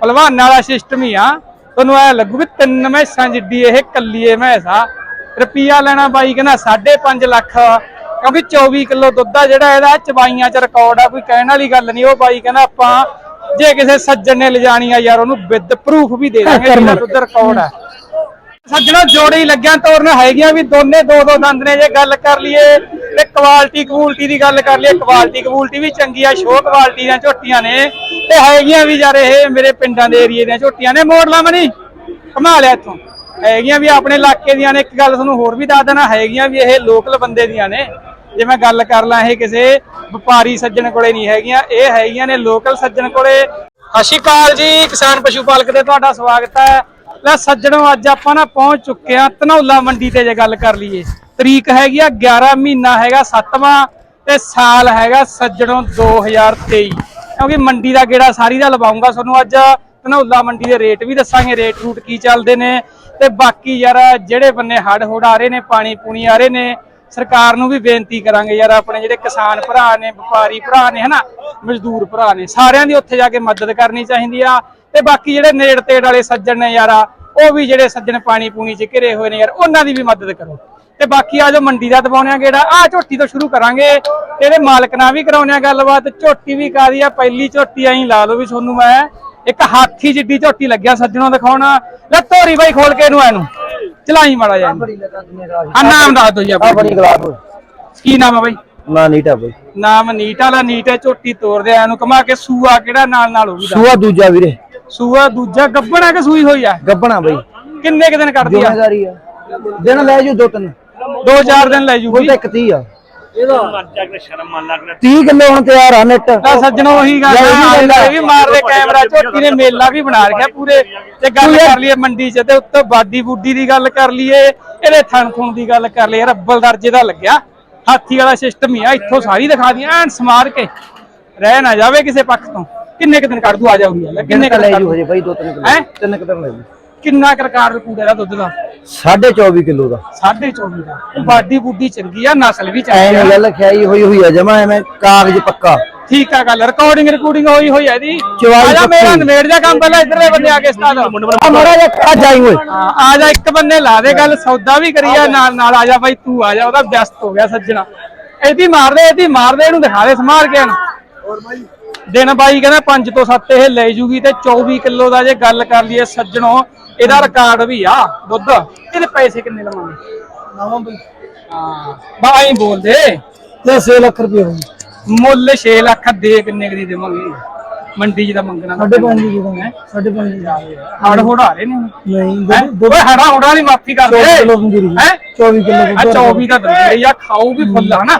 ਪਹਿਲਵਾਨਾਂ ਵਾਲਾ ਸਿਸਟਮ ਹੀ ਆ। ਤੁਹਾਨੂੰ ਐ ਲੱਗੂ ਵੀ ਤਿੰਨ ਮੈਸਾਂ ਜਿੱਡੀ ਇਹ ਕੱਲੀਏ ਮੈਸ ਆ। ਰੁਪਈਆ ਲੈਣਾ ਬਾਈ ਕਹਿੰਦਾ 5.5 ਲੱਖ ਕਿਉਂਕਿ 24 ਕਿਲੋ ਦੁੱਧ ਆ ਜਿਹੜਾ ਇਹਦਾ ਚਬਾਈਆਂ ਚ ਰਿਕਾਰਡ ਆ, ਕੋਈ ਕਹਿਣ ਵਾਲੀ ਗੱਲ ਨਹੀਂ। ਉਹ ਬਾਈ ਕਹਿੰਦਾ ਆਪਾਂ ਜੇ ਕਿਸੇ ਸੱਜਣ ਨੇ ਲਿਜਾਣੀ ਆ ਯਾਰ, ਉਹਨੂੰ ਵਿਦ ਪ੍ਰੂਫ ਵੀ ਦੇ ਦਾਂਗੇ ਜਿਹੜਾ ਦੁੱਧ ਰਿਕਾਰਡ ਆ। ਸੱਜਣਾ, ਜੋੜੇ ਹੀ ਲੱਗਿਆ ਤੋਰਨ ਹੈਗੀਆਂ ਵੀ ਦੋਨੇ ਦੋ ਦੋ ਦੰਦ ਨੇ। ਜੇ ਗੱਲ ਕਰ ਲਈਏ ਕੁਆਲਿਟੀ ਕੁਆਲਿਟੀ ਦੀ ਗੱਲ ਕਰ ਲਈਏ ਕੁਆਲਿਟੀ ਕੁਆਲਿਟੀ ਵੀ ਚੰਗੀ ਆ ਸ਼ੋ ਕੁਆਲਿਟੀ ਦੀਆਂ ਝੋਟੀਆਂ ਨੇ। ਤੇ ਹੈਗੀਆਂ ਵੀ ਯਾਰ ਇਹ ਮੇਰੇ ਪਿੰਡਾਂ ਦੇ ਏਰੀਏ ਦੀਆਂ ਝੋਟੀਆਂ ਨੇ ਮੋੜ ਲਾ ਮਨੀ। ਕਮਾ ਲਿਆ ਇੱਥੋਂ। ਹੈਗੀਆਂ ਵੀ ਆਪਣੇ ਇਲਾਕੇ ਦੀਆਂ ਨੇ, ਇੱਕ ਗੱਲ ਤੁਹਾਨੂੰ ਹੋਰ ਵੀ ਦੱਸ ਦੇਣਾ, ਹੈਗੀਆਂ ਵੀ ਇਹ ਲੋਕਲ ਬੰਦੇ ਦੀਆਂ ਨੇ। ਜੇ ਮੈਂ ਗੱਲ ਕਰ ਲਾਂ ਇਹ ਕਿਸੇ ਵਪਾਰੀ ਸੱਜਣ ਕੋਲੇ ਨਹੀਂ ਹੈਗੀਆਂ, ਇਹ ਹੈਗੀਆਂ ਨੇ ਲੋਕਲ ਸੱਜਣ ਕੋਲੇ। ਸਤਿ ਸ਼੍ਰੀ ਅਕਾਲ ਜੀ, ਕਿਸਾਨ ਪਸ਼ੂ ਪਾਲਕ ਤੇ ਤੁਹਾਡਾ ਸਵਾਗਤ ਹੈ। ਲੈ ਸੱਜਣੋ, ਅੱਜ ਆਪਾਂ ਨਾ ਪਹੁੰਚ ਚੁੱਕੇ ਆ ਧਨੌਲਾ ਮੰਡੀ ਤੇ ਜੇ ਗੱਲ ਕਰ ਲਈਏ। ਤਰੀਕ ਹੈਗੀ ਆ 11 ਮਹੀਨਾ ਹੈਗਾ 7ਵਾਂ ਤੇ ਸਾਲ ਹੈਗਾ ਸੱਜਣੋ 2023 ਕਿਉਂਕਿ ਮੰਡੀ ਦਾ ਗੇੜਾ ਸਾਰੀ ਦਾ ਲਵਾਉਂਗਾ ਤੁਹਾਨੂੰ ਅੱਜ। ਧਨੌਲਾ ਮੰਡੀ ਦੇ ਰੇਟ ਵੀ ਦੱਸਾਂਗੇ, ਰੇਟ ਰੂਟ ਕੀ ਚੱਲਦੇ ਨੇ। ਤੇ ਬਾਕੀ ਯਾਰ ਜਿਹੜੇ ਬੰਨੇ ਹੜ ਹੁੜ ਆ ਰਹੇ ਨੇ, ਪਾਣੀ ਪੂਣੀ ਆ ਰਹੇ ਨੇ, ਸਰਕਾਰ ਨੂੰ ਵੀ ਬੇਨਤੀ ਕਰਾਂਗੇ ਯਾਰ, ਆਪਣੇ ਜਿਹੜੇ ਕਿਸਾਨ ਭਰਾ ਨੇ, ਵਪਾਰੀ ਭਰਾ ਨੇ, ਹਨਾ, ਮਜ਼ਦੂਰ ਭਰਾ ਨੇ, ਸਾਰਿਆਂ ਦੀ ਉੱਥੇ ਜਾ ਕੇ ਮਦਦ ਕਰਨੀ ਚਾਹੀਦੀ ਆ। ਤੇ ਬਾਕੀ ਜਿਹੜੇ ਨੇੜ ਤੇੜ ਵਾਲੇ ਸੱਜਣ ਨੇ ਯਾਰ, ਉਹ ਵੀ ਜਿਹੜੇ ਸੱਜਣ ਪਾਣੀ ਪੂਣੀ ਚ ਘਿਰੇ ਹੋਏ ਨੇ ਯਾਰ, ਉਹਨਾਂ ਦੀ ਵੀ ਮਦਦ ਕਰੋ। ਤੇ ਬਾਕੀ ਆ ਜੋ ਮੰਡੀ ਦਾ ਦਬਾਉਣੇ ਆ ਗੇੜਾ ਆ ਝੋਟੀ ਤੋਂ ਸ਼ੁਰੂ ਕਰਾਂਗੇ। ਤੇ ਇਹਦੇ ਮਾਲਕ ਨਾਲ ਵੀ ਕਰਾਉਣੇ ਆ ਗੱਲਬਾਤ। ਝੋਟੀ ਵੀ ਕਾਦੀ ਆ ਪਹਿਲੀ ਝੋਟੀ ਐਂ ਲਾ ਲਓ ਵੀ ਤੁਹਾਨੂੰ ਮੈਂ। ਇੱਕ ਹਾਥੀ ਜਿੱਡੀ ਝੋਟੀ ਲੱਗਿਆ ਸੱਜਣੋਂ ਦਿਖਾਉਣਾ। ਲੈ ਧੋਰੀ ਬਾਈ ਖੋਲ ਕੇ ਇਹਨੂੰ ਇਹਨੂੰ। ਚਲਾਈ ਮਾੜਾ ਇਹਨੂੰ। ਆ ਨਾਮ ਦੱਸ ਦੋ ਜੀ ਆ ਆਪਣਾ ਕੀ ਨਾਮ ਆ ਬਾਈ? ਨਾ ਨੀਟਾ ਬਈ। ਨਾਮ ਨੀਟ ਵਾਲਾ ਨੀਟ ਝੋਟੀ ਤੋਰਦੇ ਆ ਇਹਨੂੰ। ਕਮਾ ਕੇ ਸੂਆ ਕਿਹੜਾ ਨਾਲ ਨਾਲ ਹੋਊਗੀ? ਸੂਆ ਦੂਜਾ ਵੀਰੇ। ਸੂਆ ਦੂਜਾ ਗੱਬਣਾ ਕਿ ਸੂਈ ਹੋਈ ਆ? ਗੱਬਣਾ ਬਈ। ਕਿੰਨੇ ਕੁ ਦਿਨ ਕੱਢਦੀ ਜ਼ਿੰਮੇਦਾਰੀ ਆ। ਦਿਨ ਲੈ ਜੂ ਦੋ ਤਿੰਨ। ਦੋ ਚਾਰ ਦਿਨ ਲੈ ਜੂਗੀ। ਤਾਂ ਇੱਕ 30 ਆ। 30 ਕਿਲੋ ਹੁਣ ਤਿਆਰ ਆ ਨੈਟ ਤਾਂ ਸੱਜਣੋ ਉਹੀ ਗੱਲ ਆ ਇਹ ਵੀ ਮਾਰਦੇ ਕੈਮਰਾ ਝੋਟੀ ਨੇ ਮੇਲਾ ਵੀ ਬਣਾ ਰੱਖਿਆ ਪੂਰੇ। ਤੇ ਗੱਲ ਕਰ ਲਈਏ ਮੰਡੀ 'ਚ ਤੇ ਉੱਤੇ ਬਾਦੀ ਬੁੱਡੀ ਦੀ ਗੱਲ ਕਰ ਲਈਏ ਇਹਦੇ ਥਣ ਥੁਣ ਦੀ ਗੱਲ ਕਰ ਲਈਏ ਰੱਬਲ ਦਰਜੇ ਦਾ ਲੱਗਿਆ। ਹਾਥੀ ਵਾਲਾ ਸਿਸਟਮ ਹੀ ਆ ਇੱਥੋਂ ਸਾਰੀ ਦਿਖਾ ਦੀਆਂ ਐਨ ਸਮਾਰ ਕੇ। ਰਹਿ ਨਾ ਜਾਵੇ ਕਿਸੇ ਪੱਖ ਤੋਂ। ਕਿੰਨੇ ਕੁ ਦਿਨ ਕੱਢ ਦੂ ਆ ਜਾਊਗੀ। ਲੈ ਕਿੰਨੇ ਕੁ ਲੈ ਦਿਨ ਜੂ ਹਜੇ ਬਈ ਦੋ ਤਿੰਨ ਕਿਲੋ ਹੈਂ? ਤਿੰਨ ਕਿਲੋ ਲੈ ਜੂ। ਕਿੰਨਾ ਕਰਕਾਰ ਕੂੜਾ ਦਾ ਦੁੱਧ ਦਾ? 24 ਕਿਲੋ ਦਾ। 24.5 ਦਾ। ਬਾਡੀ ਬੁੱਡੀ ਚੰਗੀ ਆ ਨਸਲ ਵੀ ਐ ਚੰਗੀ ਆ। ਨਹੀਂ ਗੱਲ ਖਿਆਈ ਹੋਈ ਹੋਈ ਆ ਜਮਾ ਐਵੇਂ ਕਾਗਜ਼ ਪੱਕਾ। ਠੀਕ ਆ ਗੱਲ ਰਿਕਾਰਡਿੰਗ ਰਿਕਾਰਡਿੰਗ ਹੋਈ ਹੋਈ ਆ ਇਹਦੀ। ਚਵਾਈ ਆ ਜਾ ਮੇਰਾ। ਨਵੇੜ ਜਾ ਕੰਮ ਪਹਿਲਾਂ ਇਧਰਲੇ ਬੰਦੇ ਆ ਕੇ ਸਟਾਰਟ ਆ ਮੜਾ ਜਾ ਆ ਜਾਈ ਓਏ। ਆ ਜਾ ਇੱਕ ਬੰਨੇ ਲਾ ਦੇ ਗੱਲ ਸੌਦਾ ਵੀ ਕਰੀ ਆ ਨਾਲ ਨਾਲ ਆ ਜਾ ਬਾਈ ਤੂੰ ਆ ਜਾ ਉਹਦਾ ਵਿਅਸਤ ਹੋ ਗਿਆ ਸੱਜਣਾ। ਇਹਦੀ ਮਾਰ ਦੇ ਇਹਦੀ ਮਾਰ ਦੇ ਇਹਨੂੰ ਦਿਖਾ ਦੇ ਸਮਾਰ ਕੇ ਇਹਨੂੰ ਦਿਨ ਬਾਈ ਕਹਿੰਦਾ 5 ਤੋਂ 7 ਇਹ ਲੈ ਜੂਗੀ ਤੇ 24 ਕਿਲੋ ਦਾ ਜੇ ਗੱਲ ਕਰ ਲਈਏ ਸੱਜਣੋ ਇਹਦਾ ਰਿਕਾਰਡ ਵੀ ਆ ਦੁੱਧ। ਇਹਦੇ ਪੈਸੇ ਕਿੰਨੇ ਲਵਾਂਗੇ? ਨਾਵਾਂ ਬਈ। ਹਾਂ ਬਾਈ ਬੋਲਦੇ। ਤੇ 6 ਲੱਖ ਰੁਪਏ ਹੋਈ ਮੁੱਲ 6 ਲੱਖ ਦੇ ਕਿੰਨੇ ਦੀ ਦੇਵਾਂਗੇ? ਮੰਡੀ 'ਚ ਦਾ ਮੰਗਣਾ ਸਾਡੇ ਪੰਜ ਦੀ ਦੇ ਸਾਡੇ ਪੰਜ ਦੀ। ਹੜ ਹੋੜ ਆ ਰਹੇ ਨੇ ਨਹੀਂ ਹੈਂ? ਓਏ ਹੜਾ ਹੋੜਾ ਦੀ ਮਾਫੀ ਕਰ ਦੇ 24 ਕਿਲੋ ਪੰਜੀਰੀ ਹੈ? 24 ਕਿਲੋ ਆ 24 ਦਾ ਦਿੰਦੇ ਆ ਖਾਊ ਵੀ ਫੁੱਲ ਹਨਾ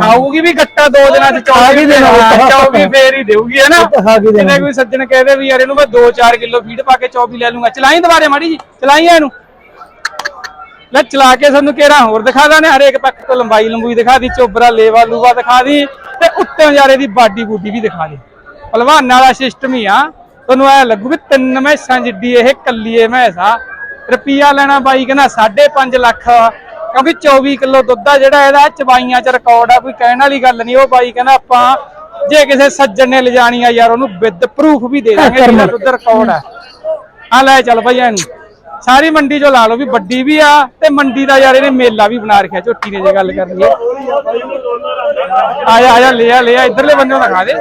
ਖਾਊਗੀ ਵੀ ਗੱਟਾ ਦੋ ਦਿਨਾਂ ਚ ਖਾ 24 ਕੇ ਦੇਣਾ ਉਹ ਤਾਂ। 24 ਫੇਰ ਹੀ ਦੇਊਗੀ ਹਨਾ ਉਹ ਤਾਂ ਖਾ ਕੇ ਦੇਣਾ। ਜਿਹਨੇ ਕੋਈ ਸੱਜਣ ਕਹਦੇ ਵੀ ਯਾਰ ਇਹਨੂੰ ਮੈਂ 2-4 ਕਿਲੋ ਫੀਡ ਪਾ ਕੇ 24 ਲੈ ਲੂੰਗਾ ਚਲਾਈ ਦੁਬਾਰੇ ਮਾੜੀ ਜੀ ਚਲਾਈ ਇਹਨੂੰ। ਲੈ ਚਲਾ ਕੇ ਤੁਹਾਨੂੰ ਕਿਹੜਾ ਹੋਰ ਦਿਖਾ ਦਾਂ ਹਰੇਕ ਪੱਖ ਤੋਂ ਲੰਬਾਈ ਲੰਬੂਈ ਦਿਖਾ ਦੀ ਚੋਬਰਾ ਲੇਵਾ ਲੂਵਾ ਦਿਖਾ ਦੀ ਤੇ ਉੱਤੇ ਯਾਰੇ ਦੀ ਬਾਡੀ ਬੂਡੀ ਵੀ ਦਿਖਾ ਦੇ। ਪਹਿਲਵਾਨਾਂ ਵਾਲਾ ਸਿਸਟਮ ਹੀ ਆ। ਤੁਹਾਨੂੰ ਐ ਲੱਗੂ ਵੀ ਤਿੰਨ ਮੈਸਾਂ ਜਿੱਡੀ ਇਹ ਕੱਲੀਏ ਮੈਸ ਆ। ਰੁਪਈਆ ਲੈਣਾ ਬਾਈ ਕਹਿੰਦਾ 5.5 ਲੱਖ ਕਿਉਂਕਿ 24 ਕਿਲੋ ਦੁੱਧ ਆ ਜਿਹੜਾ ਇਹਦਾ ਚਵਾਈਆਂ ਚ ਰਿਕਾਰਡ ਆ ਕੋਈ ਕਹਿਣ ਵਾਲੀ ਗੱਲ ਨਹੀਂ। ਉਹ ਬਾਈ ਕਹਿੰਦਾ ਆਪਾਂ ਜੇ ਕਿਸੇ ਸੱਜਣ ਨੇ ਲਿਜਾਣੀ ਆ ਯਾਰ ਉਹਨੂੰ ਵਿਦ ਪ੍ਰੂਫ ਵੀ ਦੇ ਦਾਂਗੇ ਜਿਹੜਾ ਦੁੱਧ ਰਿਕਾਰਡ ਆ। ਆ ਲੈ ਚੱਲ ਭਈਆ ਇਹਨੂੰ। ਸਾਰੀ ਮੰਡੀ ਚੋਂ ਲਾ ਲਓ ਵੀ ਵੱਡੀ ਵੀ ਆ ਤੇ ਮੰਡੀ ਦਾ ਯਾਰ ਇਹਨੇ ਮੇਲਾ ਵੀ ਬਣਾ ਰੱਖਿਆ। ਝੋਟੀ ਨੇ ਜੇ ਗੱਲ ਕਰਨੀ ਆ। ਜਾ ਆ ਜਾ ਲੈ ਆ ਲੈ ਆ। ਇਧਰਲੇ ਬੰਦੇ ਨੂੰ ਦਿਖਾ ਦੇ।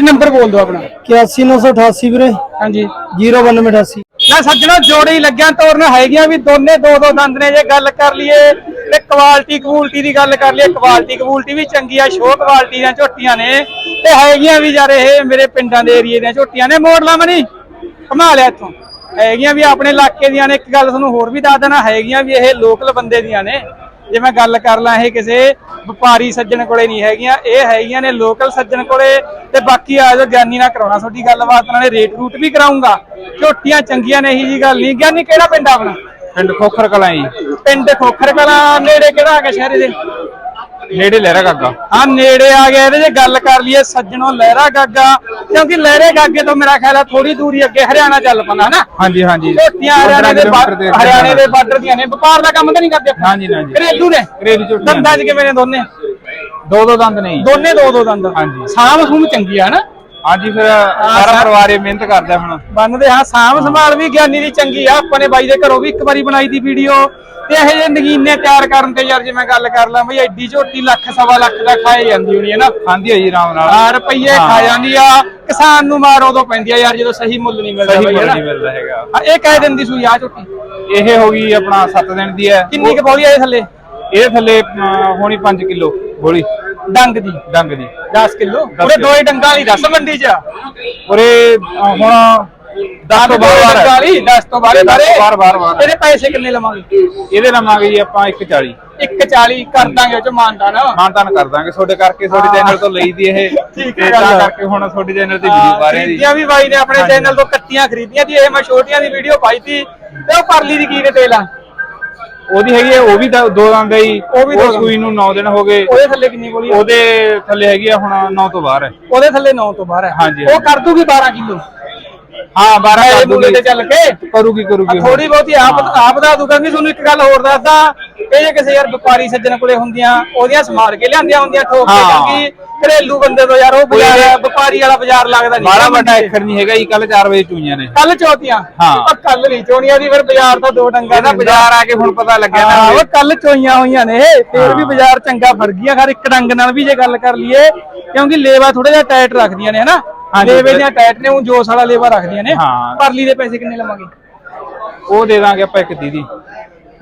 ਜੀ ਨੰਬਰ ਬੋਲ ਦਿਓ ਆਪਣਾ? 81988 ਵੀਰੇ। ਹਾਂਜੀ। 09288 ਨਾ ਸੱਜਣਾ ਜੋੜੇ ਲੱਗਿਆ ਤੋਰਨ ਹੈਗੀਆਂ ਵੀ ਦੋਨੇ ਦੋ ਦੋ ਦੰਦ ਨੇ ਜੇ ਗੱਲ ਕਰ ਲਈਏ ਤੇ ਕੁਆਲਿਟੀ ਕੁਆਲਿਟੀ ਦੀ ਗੱਲ ਕਰ ਲਈਏ ਕੁਆਲਿਟੀ ਕੁਆਲਿਟੀ ਵੀ ਚੰਗੀ ਆ ਸ਼ੋ ਕੁਆਲਿਟੀ ਦੀਆਂ ਝੋਟੀਆਂ ਨੇ ਤੇ ਹੈਗੀਆਂ ਵੀ ਯਾਰ ਇਹ ਮੇਰੇ ਪਿੰਡਾਂ ਦੇ ਏਰੀਏ ਦੀਆਂ ਝੋਟੀਆਂ ਨੇ। ਮੋੜ ਲਾ ਮਨੀ ਕਮਾ ਲਿਆ ਇੱਥੋਂ। ਹੈਗੀਆਂ ਵੀ ਆਪਣੇ ਇਲਾਕੇ ਦੀਆਂ ਨੇ। ਇੱਕ ਗੱਲ ਤੁਹਾਨੂੰ ਹੋਰ ਵੀ ਦੱਸ ਦੇਣਾ ਹੈਗੀਆਂ ਵੀ ਇਹ ਲੋਕਲ ਬੰਦੇ ਦੀਆਂ ਨੇ। ਜੇ ਮੈਂ ਗੱਲ ਕਰ ਲਾਂ ਇਹ ਕਿਸੇ ਵਪਾਰੀ ਸੱਜਣ ਕੋਲੇ ਨਹੀਂ ਹੈਗੀਆਂ ਇਹ ਹੈਗੀਆਂ ਨੇ ਲੋਕਲ ਸੱਜਣ ਕੋਲੇ ਤੇ ਬਾਕੀ ਆ ਜੋ ਗਿਆਨੀ ਨਾਲ ਕਰਾਉਣਾ ਤੁਹਾਡੀ ਗੱਲਬਾਤ ਨਾਲੇ ਰੇਟ ਰੂਟ ਵੀ ਕਰਾਉਂਗਾ ਝੋਟੀਆਂ ਚੰਗੀਆਂ ਨੇ ਇਹੀ ਜੀ ਗੱਲ ਨਹੀਂ। ਗਿਆਨੀ ਕਿਹੜਾ ਪਿੰਡ ਆਪਣਾ? ਪਿੰਡ ਖੋਖਰ ਕਲਾਂ ਜੀ। ਪਿੰਡ ਖੋਖਰ ਕਲਾ ਨੇੜੇ ਕਿਹੜਾ ਆ ਗਿਆ ਸ਼ਹਿਰ ਦੇ ਨੇੜੇ ਲਹਿਰਾ ਕਾਗਾ ਹਾਂ ਨੇੜੇ ਆ ਗਿਆ ਇਹਦੇ ਜੇ ਗੱਲ ਕਰ ਲਈਏ ਸੱਜਣੋਂ ਲਹਿਰਾ ਗਾਗਾ ਕਿਉਂਕਿ ਲਹਿਰੇ ਗਾਗੇ ਤੋਂ ਮੇਰਾ ਖਿਆਲ ਆ ਥੋੜੀ ਦੂਰੀ ਅੱਗੇ ਹਰਿਆਣਾ ਚੱਲ ਪੈਂਦਾ ਹਨਾ? ਹਾਂਜੀ ਹਾਂਜੀ। ਝੋਟੀਆਂ ਹਰਿਆਣੇ ਦੇ ਹਰਿਆਣੇ ਦੇ ਬਾਰਡਰ ਦੀਆਂ ਨੇ ਵਪਾਰ ਦਾ ਕੰਮ ਤਾਂ ਨਹੀਂ ਕਰਦੇ ਹਾਂਜੀ, ਹਾਂਜੀ। ਘਰੇਲੂ ਨੇ? ਘਰੇਲੂ ਝੋਟੀਆਂ। ਦੰਦਾਂ 'ਚ ਕਿਵੇਂ ਨੇ ਦੋਨੇ? ਦੋ ਦੋ ਦੰਦ ਨੇ। ਦੋਨੇ ਦੋ ਦੋ ਦੰਦ। ਹਾਂਜੀ। ਸਾਂਭ ਸੂਮ ਚੰਗੀ ਆ ਨਾ ਹਾਂਜੀ ਫਿਰ ਸਾਰਾ ਪਰਿਵਾਰ ਇਹ ਮਿਹਨਤ ਕਰਦਾ ਹੁਣ। ਬੰਨਦੇ ਹਾਂ ਸਾਂਭ ਸੰਭਾਲ ਵੀ ਗਿਆਨੀ ਦੀ ਚੰਗੀ ਆ। ਆਪਾਂ ਨੇ ਬਾਈ ਦੇ ਘਰੋਂ ਵੀ ਇੱਕ ਵਾਰੀ ਬਣਾਈ ਦੀ ਵੀਡੀਓ। ਤੇ ਇਹ ਜੇ ਨਗੀਨੇ ਤਿਆਰ ਕਰਨ ਤੇ ਯਾਰ ਜੇ ਮੈਂ ਗੱਲ ਕਰ ਲਾਂ ਬਈ ਐਡੀ ਝੋਟੀ ਲੱਖ ਸਵਾ ਲੱਖ ਦਾ ਖਾਏ ਜਾਂਦੀ ਹੋਣੀ ਹੈ ਨਾ। ਖਾਂਦੀ ਹੈ ਜੀ ਆਰਾਮ ਨਾਲ। ਆ ਰੁਪਈਏ ਖਾ ਜਾਂਦੀ ਆ। ਕਿਸਾਨ ਨੂੰ ਮਾਰ ਉਦੋਂ ਪੈਂਦੀ ਆ ਯਾਰ ਜਦੋਂ ਸਹੀ ਮੁੱਲ ਨਹੀਂ ਮਿਲਦਾ ਸਹੀ ਮੁੱਲ ਹਨਾ। ਨਹੀਂ ਮਿਲਦਾ ਹੈਗਾ। ਇਹ ਕਹਿ ਦਿੰਦੀ ਸੂਈ ਆ ਝੋਟੀ। ਇਹ ਹੋ ਗਈ ਆਪਣਾ 7 ਦਿਨ ਦੀ ਹੈ। ਕਿੰਨੀ ਕੁ ਬੋਲੀ ਆ ਇਹ ਥੱਲੇ? ਇਹ ਥੱਲੇ ਅਹ, ਹੋਣੀ 5 ਕਿਲੋ ਗੋਲੀ। ਡੰਗ ਦੀ? ਡੰਗ ਦੀ। 10 ਕਿਲੋ? ਉਹਦੇ ਦੋ ਹੀ ਡੰਗਾਂ ਵਾਲੀ ਦੱਸ ਮੰਡੀ ਚ? ਉਰੇ ਅਹ, ਹੁਣ 10 ਤੋਂ ਬਾਅਦ ਡੰਗਾਂ ਵਾਲੀ 10 ਤੋਂ ਬਾਅਦ ਬਾਰੇ ਬਾਹਰ ਬਾਹਰ ਬਾਹਰ। ਇਹਦੇ ਪੈਸੇ ਕਿੰਨੇ ਲਵਾਂਗੇ? ਇਹਦੇ ਲਵਾਂਗੇ ਜੀ ਆਪਾਂ 140 140 ਕਰ ਦਾਂਗੇ ਉਹ ਚ ਮਾਨਤਾ ਨਾ ਮਾਨਤਾਨ ਕਰ ਦਾਂਗੇ। ਤੁਹਾਡੇ ਕਰਕੇ ਤੁਹਾਡੇ ਹਾਂ। ਚੈਨਲ ਤੋਂ ਲਈ ਦੀ ਇਹ। ਠੀਕ ਹੈ ਤੇ ਗੱਲ। ਕਰਕੇ ਹੁਣ ਤੁਹਾਡੇ ਚੈਨਲ ਤੇ ਵੀਡੀਓ ਪਾ ਰਹੇ ਹਾਂ ਜੀ। ਖਰੀਦੀਆਂ ਵੀ ਬਾਈ ਨੇ ਆਪਣੇ ਹਾਂਜੀ। ਚੈਨਲ ਤੋਂ ਕੱਟੀਆਂ ਖਰੀਦੀਆਂ ਦੀ ਇਹ ਮੈਂ ਛੋਟੀਆਂ ਦੀ ਵੀਡੀਓ ਪਾਈ ਸੀ। ਤੇ ਉਹ ਪਰਲੀ ਦੀ ਕੀ ਡਿਟੇਲ ਆ? ਉਹਦੀ ਹੈਗੀ ਹੈ ਉਹ ਵੀ ਤਾਂ ਦੋ ਦੰਦ ਹੈ ਜੀ ਉਹ ਵੀ ਦੋ ਦੰਦ। ਸੂਈ ਨੂੰ 9 ਦਿਨ ਹੋ ਗਏ ਉਹਦੇ ਥੱਲੇ ਕਿੰਨੀ ਬੋਲੀ ਆ? ਉਹਦੇ ਥੱਲੇ ਹੈਗੀ ਆ ਹੁਣ 9 ਤੋਂ ਬਾਹਰ ਹੈ ਉਹਦੇ ਥੱਲੇ 9 ਤੋਂ ਬਾਹਰ ਹੈ ਹਾਂਜੀ, ਉਹ ਹਾਂਜੀ। ਕਰ ਦੂਗੀ 12 ਕਿਲੋ ਹਾਂ 12 ਇਹ ਕਰ ਮੁੱਲੇ ਤੇ ਚੱਲ ਕੇ ਕਰੂਗੀ ਕਰੂਗੀ। ਥੋੜੀ ਬਹੁਤੀ ਆਪ ਆਪ ਦਾ ਦੂਗਾ ਵੀ ਤੁਹਾਨੂੰ ਇੱਕ ਗੱਲ ਹੋਰ ਦੱਸਦਾ। ਇਹ ਜੇ ਕਿਸੇ ਯਾਰ ਵਪਾਰੀ ਸੱਜਣ ਕੋਲੇ ਹੁੰਦੀਆਂ ਉਹਦੀਆਂ ਸਮਾਰ ਕੇ ਲਿਆਂਦੀਆਂ ਹੁੰਦੀਆਂ ਠੋਕ ਕੇ ਹਾਂ। ਕਿਉਂਕਿ ਘਰੇਲੂ ਬੰਦੇ ਤੋਂ ਯਾਰ ਉਹ ਬਾਜ਼ਾਰ ਵਪਾਰੀ ਵਾਲਾ ਬਾਜ਼ਾਰ ਲੱਗਦਾ ਨਹੀਂ। ਬਾਰਾਂ ਵੱਡਾ ਅੱਖਰ ਨਹੀਂ ਹੈਗਾ ਜੀ ਕੱਲ 4 ਵਜੇ ਚੂਈਆਂ ਨੇ। ਕੱਲ ਚੌਥੀਆਂ। ਕੱਲ ਨਹੀਂ ਚੋਣੀਆਂ ਦੀ ਫਿਰ ਬਾਜ਼ਾਰ ਤੋਂ ਦੋ ਡੰਗਾ ਇਹਦਾ ਬਾਜ਼ਾਰ ਆ ਕੇ ਹੁਣ ਪਤਾ ਲੱਗਿਆ ਨਾ ਉਹ ਕੱਲ ਚੋਈਆਂ ਹੋਈਆਂ ਨੇ। ਫੇਰ ਵੀ। ਬਾਜ਼ਾਰ ਚੰਗਾ ਗਿਆ ਖਰ ਇੱਕ ਡੰਗ ਨਾਲ ਵੀ ਜੇ ਗੱਲ ਕਰ ਲਈਏ ਕਿਉਂਕਿ ਲੇਵਾ ਥੋੜਾ ਜਿਹਾ ਟਾਈਟ ਰੱਖਦੀਆਂ ਨੇ ਹਨਾ? ਹਾਂਜੀ, ਲੇਵੇ ਦੀਆਂ ਟਾਈਟ ਨੇ ਉਹ ਜੋਸ ਵਾਲਾ ਲੇਵਾ ਰੱਖਦੀਆਂ ਨੇ। ਹਾਂ। ਪਰਲੀ ਦੇ ਪੈਸੇ ਕਿੰਨੇ ਲਵਾਂਗੇ? ਉਹ ਦੇ ਦਾਂਗੇ ਆਪਾਂ ਇੱਕ ਦੀਦੀ।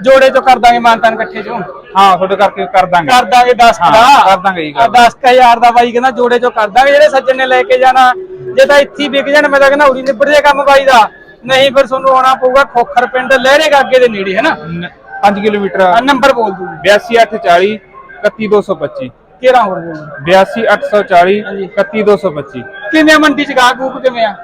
ਜੋੜੇ ਚੋਂ ਕਰ ਦਾਂਗੇ ਮਾਨਤਾਨ ਇਕੱਠੇ ਚੋਂ। ਹਾਂ ਤੁਹਾਡੇ ਕਰਕੇ ਕਰ ਦਾਂਗੇ। ਕਰ ਦਾਂਗੇ 10 ਹਾਂ, ਦਾ। ਕਰ ਦਾਂਗੇ ਜੀ, ਕਰ 10000 ਦਾ ਬਾਈ ਕਹਿੰਦਾ ਜੋੜੇ ਚੋਂ ਕਰ ਦਾਂਗੇ ਜਿਹੜੇ ਸੱਜਣ ਨੇ ਲੈ ਕੇ ਜਾਣਾ। ਜੇ ਤਾਂ ਇੱਥੇ ਹੀ ਵਿਕ ਜਾਣ ਮੈਂ ਤਾਂ ਕਹਿੰਦਾ ਉਰੀ ਨਿਬੜ ਜੇ ਕੰਮ ਬਾਈ ਦਾ। ਨਹੀਂ ਫਿਰ ਤੁਹਾਨੂੰ ਆਉਣਾ ਪਊਗਾ ਖੋਖਰ ਪਿੰਡ ਲਹਿਰੇ ਗਾਗੇ ਦੇ ਨੇੜੇ ਹੈ ਨਾ? 5 ਕਿਲੋਮੀਟਰ। ਆ ਨੰਬਰ ਬੋਲ ਦੂੰ 82840 31225 ਕਿਹੜਾ ਹੋਰ ਬੋਲ 82840 31225 ਕਿਵੇਂ ਮੰਡੀ ਚ ਗਾਹ ਗੂਕ ਕਿਵੇਂ ਆ?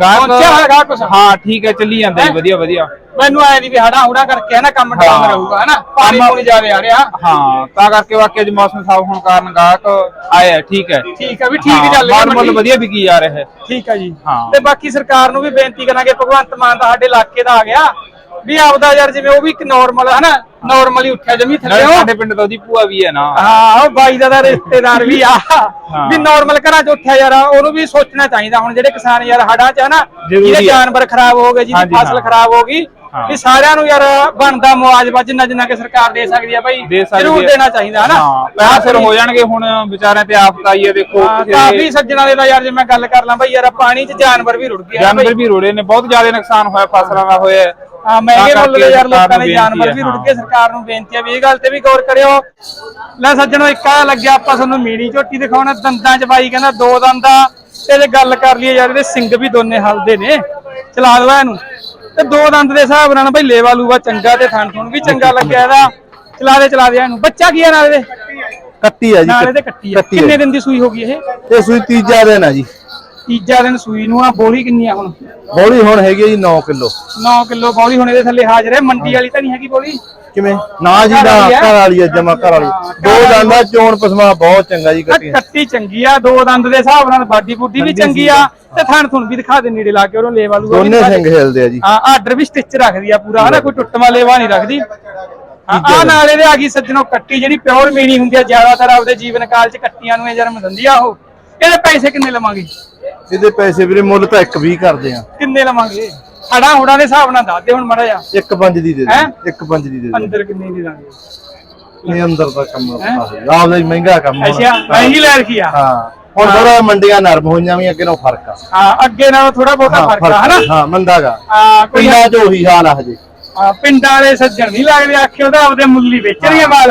ਗਾਹਕ ਪਹੁੰਚਿਆ ਹੋਇਆ ਗਾਹਕ ਕੁਛ? ਹਾਂ ਠੀਕ ਹੈ ਚੱਲੀ ਜਾਂਦਾ ਜੀ ਹੈਂ? ਵਧੀਆ ਵਧੀਆ। ਮੈਨੂੰ ਆਏ ਨਹੀਂ ਵੀ ਹੜਾ ਹੁੜਾ ਕਰਕੇ ਹੈ ਨਾ ਕੰਮ ਡਾਊਨ ਹਾਂ। ਰਹੂਗਾ ਹੈ ਨਾ ਪਾਣੀ ਕੰਮ- ਪੂਣੀ ਜ਼ਿਆਦਾ ਆ ਰਿਹਾ। ਹਾਂ ਤਾਂ ਕਰਕੇ ਵਾਕਿਆ ਜੀ ਮੌਸਮ ਸਾਫ਼ ਹੋਣ ਕਾਰਨ ਗਾਹਕ ਆਇਆ ਠੀਕ ਹੈ। ਠੀਕ ਆ ਵੀ ਠੀਕ ਹਾਂ, ਚੱਲ ਰਿਹਾ ਮਾਲ ਮੁੱਲ ਮੰਡੀ। ਵਧੀਆ ਵਿਕੀ ਜਾ ਰਿਹਾ ਹੈ। ਠੀਕ ਆ ਜੀ। ਹਾਂ। ਤੇ ਬਾਕੀ ਸਰਕਾਰ ਨੂੰ ਵੀ ਬੇਨਤੀ ਕਰਾਂਗੇ ਭਗਵੰਤ ਮਾਨ ਦਾ ਸਾਡੇ ਇਲਾਕੇ ਦਾ ਆ ਗਿਆ ਵੀ ਆਪਦਾ ਯਾਰ ਜਿਵੇਂ ਉਹ ਵੀ ਇੱਕ ਨਾਰਮਲ ਹੈ ਨਾ ਨਾਰਮਲੀ ਉੱਠਿਆ ਜਮੀ ਥੱਲੇ ਸਾਡੇ ਪਿੰਡ ਤਾਂ ਉਹਦੀ ਭੂਆ ਵੀ ਹੈ ਨਾ ਹਾਂ ਉਹ ਬਾਈ ਦਾ ਰਿਸ਼ਤੇਦਾਰ ਵੀ ਆ ਵੀ ਨਾਰਮਲ ਘਰਾਂ 'ਚ ਉੱਠਿਆ ਯਾਰ ਉਹਨੂੰ ਵੀ ਸੋਚਣਾ ਚਾਹੀਦਾ ਹੁਣ ਜਿਹੜੇ ਕਿਸਾਨ ਯਾਰ ਹੜਾਂ 'ਚ ਹੈ ਨਾ ਜਿਹਦੇ। ਜਾਨਵਰ ਖਰਾਬ ਹੋ ਗਏ ਜਿਹਦੀ ਫਸਲ। ਖਰਾਬ ਹੋ ਗਈ ਹਾਂ। ਵੀ ਸਾਰਿਆਂ ਨੂੰ ਯਾਰ ਬਣਦਾ ਮੁਆਵਜ਼ਾ ਜਿੰਨਾ ਜਿੰਨਾ ਕਿ ਸਰਕਾਰ ਦੇ ਸਕਦੀ ਆ ਬਾਈ ਦੇ ਸਕਦੀ ਜ਼ਰੂਰ। ਦੇਣਾ ਚਾਹੀਦਾ ਹੈ ਨਾ ਹਾਂ ਪੈਸਾ ਸਿਰ ਹੋ ਜਾਣਗੇ ਹੁਣ ਵਿਚਾਰਿਆਂ ਤੇ ਆਫਤ ਆਈ ਹੈ ਦੇਖੋ ਕਾਫੀ ਸੱਜਣਾ ਦੇ ਤਾਂ ਯਾਰ ਜੇ ਮੈਂ ਗੱਲ ਕਰ ਲਾਂ ਬਾਈ ਯਾਰ ਪਾਣੀ 'ਚ ਜਾਨਵਰ ਵੀ ਰੁੜ ਗਏ ਜਾਨਵਰ। ਵੀ ਰੋੜੇ ਨੇ ਬਹੁਤ ਜ਼ਿਆਦਾ ਨੁਕਸਾਨ ਹੋਇਆ ਫਸਲਾਂ ਦਾ ਹੋਇਆ ਹੈ। ਹਾਂ ਮਹਿੰਗੇ ਤਾਂ ਮੁੱਲ ਦੇ ਯਾਰ ਲੋਕਾਂ ਦੇ ਨੂੰ ਜਾਨਵਰ ਵੀ ਹੈ, ਰੁੜ ਗਏ ਸਰਕਾਰ ਨੂੰ ਬੇਨਤੀ ਹੈ ਵੀ ਇਹ ਗੱਲ ਤੇ ਵੀ ਗੌਰ ਕਰਿਓ। ਲੈ ਸੱਜਣੋ ਇੱਕ ਆ ਲੱਗਿਆ ਆਪਾਂ ਤੁਹਾਨੂੰ ਮੀਣੀ ਝੋਟੀ ਦਿਖਾਉਣਾ ਦੰਦਾਂ 'ਚ ਬਾਈ ਕਹਿੰਦਾ ਦੋ ਦੰਦਾ ਤੇ ਜੇ ਗੱਲ ਕਰ ਲਈਏ ਯਾਰ ਇਹਦੇ ਸਿੰਗ ਵੀ ਦੋਨੇ ਹਲਦੇ ਨੇ ਚਲਾ ਦਵਾ ਇਹਨੂੰ। ਤੇ ਦੋ ਦੰਦ ਦੇ ਹਿਸਾਬ ਨਾਲ ਬਈ ਲੇਵਾ ਲੂਵਾ ਚੰਗਾ ਤੇ ਥਣ ਥਣ ਵੀ ਚੰਗਾ ਲੱਗਿਆ ਇਹਦਾ। ਚਲਾ ਦੇ ਚਲਾ ਦੇ ਇਹਨੂੰ। ਬੱਚਾ ਕੀ ਹੈ ਨਾਲ ਇਹਦੇ? ਕੱਟੀ ਆ ਜੀ ਨਾਲ ਇਹਦੇ ਕੱਟੀ ਆ। ਕਿੰਨੇ ਦਿਨ ਦੀ ਸੂਈ ਹੋ ਗਈ ਇਹ? ਇਹ ਸੂਈ ਤੀਜਾ ਦਿਨ ਆ ਜੀ। ਤੀਜਾ ਦਿਨ ਸੂਈ ਨੂੰ ਆ ਬੋਲੀ ਕਿੰਨੀ ਆ ਹੁਣ? ਬੋਲੀ ਹੁਣ ਹੈਗੀ ਜੀ 9 ਕਿਲੋ। 9 ਕਿਲੋ ਬੋਲੀ ਹੁਣ ਇਹਦੇ ਥੱਲੇ ਹਾਜ਼ਰ ਹੈ ਮੰਡੀ ਵਾਲੀ ਤਾਂ ਨਹੀਂ ਹੈਗੀ ਬੋਲੀ ਕਿਵੇਂ? ਨਾ ਜੀ ਨਾ? ਘਰ ਵਾਲੀ ਆ ਜਮਾ ਘਰ ਵਾਲੀ। ਹਾਂ, ਦੋ ਦੰਦਾ ਚੋਣ ਪਸਮਾ ਬਹੁਤ ਚੰਗਾ ਜੀ ਕੱਟੀ। ਕੱਟੀ ਚੰਗੀ ਆ ਦੋ ਦੰਦ ਦੇ ਹਿਸਾਬ ਨਾਲ ਬਾਡੀ ਬੁੱਡੀ ਵੀ ਚੰਗੀ। ਆ। ਤੇ ਥਣ ਥੁਣ ਵੀ ਦਿਖਾ ਦੇ ਨੇੜੇ ਲਾ ਕੇ ਉਹਨੂੰ ਲੇਵਾ ਵੀ ਦੋਨੇ ਦੇ। ਸਿੰਘ ਹਿਲਦੇ ਆ ਜੀ। ਹਾਂ ਆਰਡਰ ਵੀ ਸਟਿਚ ਰੱਖਦੀ ਆ ਪੂਰਾ ਹਨਾ ਕੋਈ ਟੁੱਟਵਾ ਲੇਵਾ ਨਹੀਂ ਰੱਖਦੀ। ਆ ਨਾਲ ਇਹਦੇ ਆ ਗਈ ਸੱਜਣੋ ਕੱਟੀ ਜਿਹੜੀ ਪਿਓਰ ਮੀਣੀ ਹੁੰਦੀ ਆ ਜ਼ਿਆਦਾਤਰ ਆਪਦੇ ਜੀਵਨ ਕਾਲ ਚ ਕੱਟੀਆਂ ਨੂੰ ਇਹ ਜਨਮ ਦਿੰਦੀ ਆ ਉਹ। ਇਹਦੇ ਪੈਸੇ ਕਿੰਨੇ ਲਵਾਂਗੇ? ਇਹਦੇ ਪੈਸੇ ਵੀਰੇ ਮੁੱਲ ਤਾਂ 1 20 ਕਰਦੇ ਆ। ਕਿੰਨੇ ਲਵਾਂਗੇ? ਹੜਾ ਹੁੜਾਂ ਦੇ ਹਿਸਾਬ ਨਾਲ ਦੱਸ ਦੇ ਹੁਣ ਮੜਾ ਜਾ ਇੱਕ ਪੰਜ ਦੀ ਦੇ ਹੈਂ? ਦੇ ਇੱਕ ਪੰਜ ਦੀ ਦੇ ਦੇ। ਅੰਦਰ ਕਿੰਨੇ ਦੀ ਦਾਂਗੇ ਨਹੀਂ ਅੰਦਰ ਦਾ ਕੰਮ ਆਪਦਾ ਹੀ? ਮਹਿੰਗਾ ਕੰਮ। ਅੱਛਾ ਮਹਿੰਗੀ ਲੈ ਰਖੀ ਆ। ਹਾਂ। ਹੁਣ ਥੋੜਾ ਮੰਡੀਆਂ ਨਰਮ ਹੋਈਆਂ ਵੀ ਅੱਗੇ ਨਾਲੋਂ ਫ਼ਰਕ ਆ। ਹਾਂ ਅੱਗੇ ਨਾਲੋਂ ਥੋੜਾ ਬਹੁਤਾ ਹਾਂ ਫ਼ਰਕ ਆ ਹਨਾ? ਹਾਂ ਮੰਦਾਗਾ ਆ ਕੋਈ ਪਿੰਡਾਂ 'ਚ ਉਹੀ ਹਾਲ ਆ ਹਜੇ। ਆ ਪਿੰਡਾਂ ਵਾਲੇ ਸੱਜਣ ਨਹੀਂ ਲੱਗਦੇ ਆਖਿਓ ਤਾਂ ਆਪਦੇ ਮੁੱਲੀ ਵੇਚਣਗੇ ਮਾਲ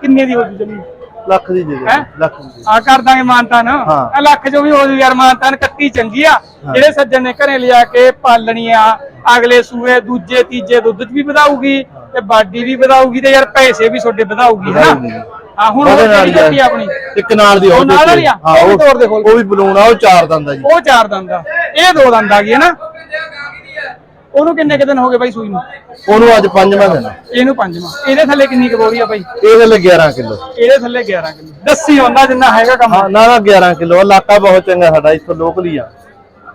ਕਿੰਨੇ ਦੀ ਹੋਊਗੀ ਜਮੀਨ? ਲੱਖ ਦੀ ਦੇ ਦੇ ਹੈਂ? ਲੱਖ ਦੀ ਦੇ। ਆ ਕਰ ਦਾਂਗੇ ਮਾਨਤਾਨ ਹਾਂ। ਆ ਲੱਖ ਜੋ ਵੀ ਹੋ ਜੂ ਯਾਰ ਮਾਨਤਾਨ ਕੱਟੀ ਚੰਗੀ ਆ ਜਿਹੜੇ ਸੱਜਣ ਨੇ ਘਰੇ ਲਿਜਾ ਕੇ ਪਾਲਣੀ ਆ ਅਗਲੇ ਸੂਏ ਦੂਜੇ ਤੀਜੇ ਦੁੱਧ ਚ ਵੀ ਵਧਾਊਗੀ ਤੇ ਬਾਡੀ ਵੀ ਵਧਾਊਗੀ ਤੇ ਯਾਰ ਪੈਸੇ ਵੀ ਤੁਹਾਡੇ ਵਧਾਊਗੀ ਵਧਾਊਗੀ। ਹਨਾ ਆ ਹੁਣ ਉਹ ਨਾਲ ਕਿਹੜੀ ਆ ਆਪਣੀ ਇੱਕ ਨਾਲ ਦੀ ਉਹ ਨਾਲ ਝੋਟੀ। ਵਾਲੀ ਆ? ਹਾਂ ਉਹ ਵੀ ਉਹ ਤੋੜ ਦੇ ਖੋਲ। ਉਹ ਵੀ ਬਲੂਨ ਆ ਉਹ ਚਾਰ ਦੰਦ ਆ ਜੀ ਉਹ ਚਾਰ ਦੰਦ ਆ ਇਹ ਦੋ ਦੰਦ ਆ ਗਈ ਹੈ ਨਾ ਉਹਨੂੰ ਕਿੰਨੇ ਕੁ ਦਿਨ ਹੋ ਗਏ ਬਾਈ ਸੂਈ ਨੂੰ? ਉਹਨੂੰ ਅੱਜ ਪੰਜਵਾਂ ਦਿਨ ਆ। ਇਹਨੂੰ ਪੰਜਵਾਂ। ਇਹਦੇ ਥੱਲੇ ਕਿੰਨੀ ਕੁ ਬੋਰੀ ਆ ਬਾਈ? ਇਹਦੇ ਲਈ 11 ਕਿਲੋ। ਇਹਦੇ ਥੱਲੇ 11 ਕਿਲੋ। ਦੱਸੀ ਹੁੰਦਾ ਜਿੰਨਾ ਹੈਗਾ ਕੰਮ। ਹਾਂ ਨਾ ਨਾ 11 ਕਿਲੋ। ਇਲਾਕਾ ਬਹੁਤ ਚੰਗਾ ਸਾਡਾ ਇੱਥੋਂ ਲੋਕਲ ਹੀ ਆ।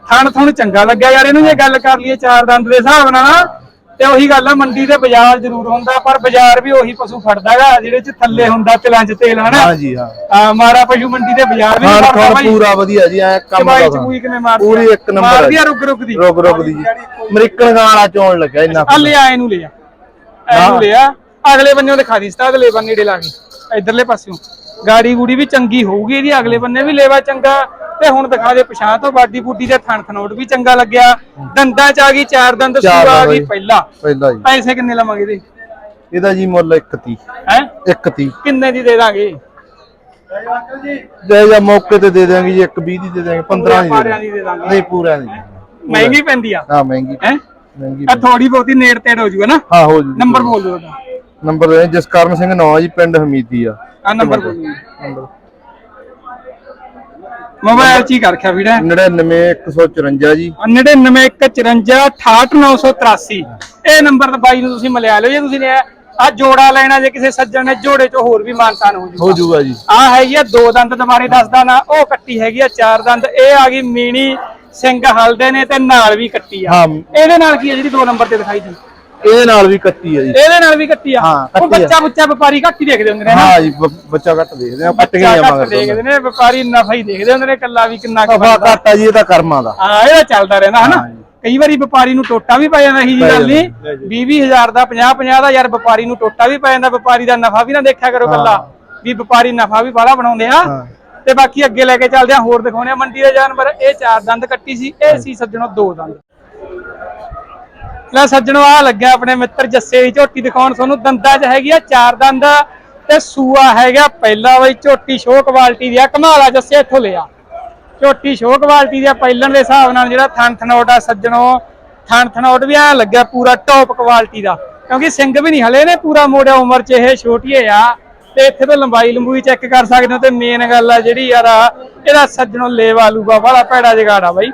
ਥਣ ਥਣ ਚੰਗਾ ਲੱਗਿਆ ਯਾਰ ਇਹਨੂੰ ਜੇ ਗੱਲ ਕਰ ਲਈਏ ਚਾਰ ਦੰਦ ਦੇ ਹਿਸਾਬ ਨਾਲ। ਨਾ ਤੇ ਉਹੀ ਗੱਲ ਆ ਮੰਡੀ ਤੇ ਬਾਜ਼ਾਰ ਜ਼ਰੂਰ ਹੁੰਦਾ ਪਰ ਬਾਜ਼ਾਰ ਵੀ ਉਹੀ ਪਸ਼ੂ ਫੜਦਾਗਾ ਜਿਹੜੇ ਚ ਥੱਲੇ ਹੁੰਦਾ ਤਿਲਾਂ ਚ ਤੇਲ ਹਨਾ? ਹਾਂ ਜੀ ਹਾਂ। ਆ ਮਾਰਾ ਪਸ਼ੂ ਮੰਡੀ ਦੇ ਬਾਜ਼ਾਰ ਵੀ ਖਾਣ ਫੜਦਾ ਖਾਣ ਬਾਈ ਪੂਰਾ ਵਧੀਆ ਜੀ ਐ ਕੰਮ ਦਾ ਚਵੂਈ ਕਿਵੇਂ ਮਾਰਦੀ ਪੂਰੀ ਆ? ਇੱਕ ਨੰਬਰ ਮਾਰਦੀ ਆ ਹੈ ਰੁਕ ਰੁਕ ਦੀ ਰੁਕ ਰੁਕ ਦੀ ਜੀ ਅਮਰੀਕਨ ਗਾਣਾ ਚੋਣ ਲੱਗਾ ਇੰਨਾ ਆ ਲੈ ਆ ਇਹਨੂੰ ਲੈ ਆ ਇਹਨੂੰ ਲੈ ਆ ਅਗਲੇ ਬੰਨੇ ਦਿਖਾ ਦੀ ਸਤਾ ਅਗਲੇ ਬੰਨੇ ਡੇ ਲਾ ਕੇ। ਇਧਰਲੇ ਪਾਸਿਓਂ। ਗਾੜੀ ਗੂੜੀ ਵੀ ਚੰਗੀ ਹੋਊਗੀ ਇਹਦੀ ਅਗਲੇ ਬੰਨੇ ਵੀ। ਲੇਵਾ ਚੰਗਾ ਤੇ ਹੁਣ ਦਿਖਾ ਦੇ ਪਛਾਣ ਤੋਂ ਬਾਡੀ ਬੂਡੀ ਦੇ ਥਣ ਥਨੋਟ ਵੀ ਚੰਗਾ ਲੱਗਿਆ। ਦੰਦਾਂ ਚ ਆ ਗਈ ਚਾਰ ਦੰਦ ਸੂਆ ਆ ਗਈ ਜੀ। ਪਹਿਲਾ। ਪਹਿਲਾ ਜੀ। ਪੈਸੇ ਕਿੰਨੇ ਲਵਾਂਗੇ ਇਹਦੇ? ਇਹਦਾ ਜੀ ਮੁੱਲ 130 ਹੈ? 130 ਕਿੰਨੇ ਦੀ ਦੇ ਦਾਂਗੇ? ਜੇ ਜਾਂ ਮੌਕੇ ਤੇ ਦੇ ਦਿਆਂਗੇ ਜੀ 1 20 ਦੀ ਦੇ ਦਿਆਂਗੇ 15 ਦੀ ਦੇ ਦੀ ਦੇ ਦਾਂਗੇ। ਨਹੀਂ ਪੂਰਿਆਂ ਦੀ ਮਹਿੰਗੀ ਪੈਂਦੀ ਆ? ਹਾਂ ਮਹਿੰਗੀ। ਹੈ? ਮਹਿੰਗੀ ਆ ਥੋੜੀ ਬਹੁਤੀ ਨੇੜ ਤੇੜ ਹੋ ਜੂਗਾ ਨਾ? ਹਾਂ ਹੋ ਜੀ ਨੰਬਰ ਬੋਲ ਦਿਓ ਨੰਬਰ ਜਸਕਰਨ ਸਿੰਘ ਨਵਾਂ ਜੀ ਪਿੰਡ ਹਮੀਦੀ ਆ। ਆ ਨੰਬਰ ਬੋਲ ਦਿਓ। ਮੋਬਾਈਲ ਚ ਹੀ ਕਰ ਰੱਖਿਆ ਵੀੜਾ 99154 ਜੀ। 9915568983 ਇਹ ਨੰਬਰ ਤੇ ਬਾਈ ਨੂੰ ਤੁਸੀਂ ਮਿਲਿਆ ਲਿਓ ਜੇ ਤੁਸੀਂ ਨੇ ਆ ਜੋੜਾ ਲੈਣਾ ਜੇ ਕਿਸੇ ਸੱਜਣ ਨੇ ਜੋੜੇ ਚ ਹੋਰ ਵੀ ਮਾਨਤਾਨ ਹੋ ਜੂਗਾ। ਹੋ ਜੂਗਾ ਜੀ। ਆ ਹੈਗੀ ਆ ਦੋ ਦੰਦ ਦੁਬਾਰੇ ਦੱਸਦਾ ਨਾ ਉਹ ਕੱਟੀ ਹੈਗੀ ਆ ਚਾਰ ਦੰਦ। ਇਹ ਆ ਗਈ ਮੀਣੀ ਸਿੰਘ ਹਲਦੇ ਨੇ ਤੇ ਨਾਲ ਵੀ ਕੱਟੀ ਆ। ਇਹਦੇ ਨਾਲ ਕੀ ਆ ਜਿਹੜੀ ਦੋ ਨੰਬਰ ਤੇ ਦਿਖਾਈ ਦੀ ਇਹਦੇ ਨਾਲ ਵੀ ਕੱਟੀ ਆ ਜੀ। ਇਹਦੇ ਨਾਲ ਵੀ ਕੱਟੀ ਆ? ਹਾਂ, ਉਹ ਆ। ਬੱਚਾ ਬੱਚਾ ਵਪਾਰੀ ਘੱਟ ਹੀ ਦੇਖਦੇ ਹੁੰਦੇ ਨੇ ਨਾ ਹਾਂ ਜੀ ਬ- ਬੱਚਾ ਘੱਟ ਦੇਖਦੇ ਆ ਪੱਟ ਬੱਚਾ ਗਈਆਂ ਘੱਟ ਦੇਖਦੇ ਨੇ ਵਪਾਰੀ ਨਫਾ ਹੀ ਦੇਖਦੇ ਹੁੰਦੇ ਨੇ ਕੱਲਾ ਵੀ ਕਿੰਨਾ ਕੁ ਸਫਾ ਘੱਟ ਆ ਜੀ ਇਹ ਤਾਂ ਕਰਮਾਂ ਦਾ। ਹਾਂ ਇਹਦਾ ਚੱਲਦਾ ਰਹਿੰਦਾ ਹਨਾ? ਹਾਂ ਜੀ। ਕਈ ਵਾਰੀ ਵਪਾਰੀ ਨੂੰ ਟੋਟਾ ਵੀ ਪੈ ਜਾਂਦਾ ਇਹੀ ਜੀ ਪੈ ਗੱਲ ਨਹੀਂ। ਜਾਂਦਾ, 20 ਹਜ਼ਾਰ ਦਾ 50 50 ਦਾ ਯਾਰ ਵਪਾਰੀ ਨੂੰ ਟੋਟਾ ਵੀ ਪੈ ਜਾਂਦਾ ਵਪਾਰੀ ਦਾ ਨਫਾ ਵੀ ਨਾ ਦੇਖਿਆ ਕਰੋ ਕੱਲਾ ਵੀ ਵਪਾਰੀ ਨਫਾ ਵੀ ਬਾਹਲਾ ਬਣਾਉਂਦੇ ਆ। ਹਾਂ। ਤੇ ਬਾਕੀ ਅੱਗੇ ਲੈ ਕੇ ਚੱਲਦੇ ਆ ਹੋਰ ਦਿਖਾਉਣੇ ਆ ਮੰਡੀ ਦੇ ਜਾਨਵਰ ਇਹ ਚਾਰ ਦੰਦ ਕੱਟੀ ਸੀ ਇਹ ਸੀ ਸੱਜਣੋ ਦੋ ਦੰਦ। ਲੈ ਸੱਜਣੋ ਆ ਲੱਗਿਆ ਆਪਣੇ ਮਿੱਤਰ ਜੱਸੇ ਦੀ ਝੋਟੀ ਦਿਖਾਉਣ। ਤੁਹਾਨੂੰ ਦੰਦਾਂ 'ਚ ਹੈਗੀ ਆ ਚਾਰ ਦੰਦ ਤੇ ਸੂਆ ਹੈਗਾ ਪਹਿਲਾ ਬਈ ਝੋਟੀ ਸ਼ੋਅ ਕੁਆਲਿਟੀ ਦੀ ਆ। ਕਮਾਲਾ ਜੱਸੇ ਇੱਥੋਂ ਲਿਆ। ਝੋਟੀ ਸ਼ੋਅ ਕੁਆਲਿਟੀ ਦੀ ਆ ਪਹਿਲਣ ਦੇ ਹਿਸਾਬ ਨਾਲ ਜਿਹੜਾ ਥਣ ਥਨੋਟ ਆ ਸੱਜਣੋ ਥਣ ਥਨੋਟ ਵੀ ਆ ਲੱਗਿਆ ਪੂਰਾ ਟੌਪ ਕੁਆਲਿਟੀ ਦਾ। ਕਿਉਂਕਿ ਸਿੰਘ ਵੀ ਨਹੀਂ ਹਲੇ ਨੇ ਪੂਰਾ ਮੋੜਿਆ ਉਮਰ 'ਚ ਇਹ ਛੋਟੀਏ ਆ। ਤੇ ਇੱਥੇ ਤੋਂ ਲੰਬਾਈ ਲੰਬੂਈ ਚੈੱਕ ਕਰ ਸਕਦੇ ਹੋ ਤੇ ਮੇਨ ਗੱਲ ਆ ਜਿਹੜੀ ਯਾਰ ਆ, ਇਹਦਾ ਸੱਜਣੋ ਲੇਵਾ ਲੂਗਾ ਵਾਲਾ ਭੈੜਾ ਜਗਾੜਾ ਬਾਈ।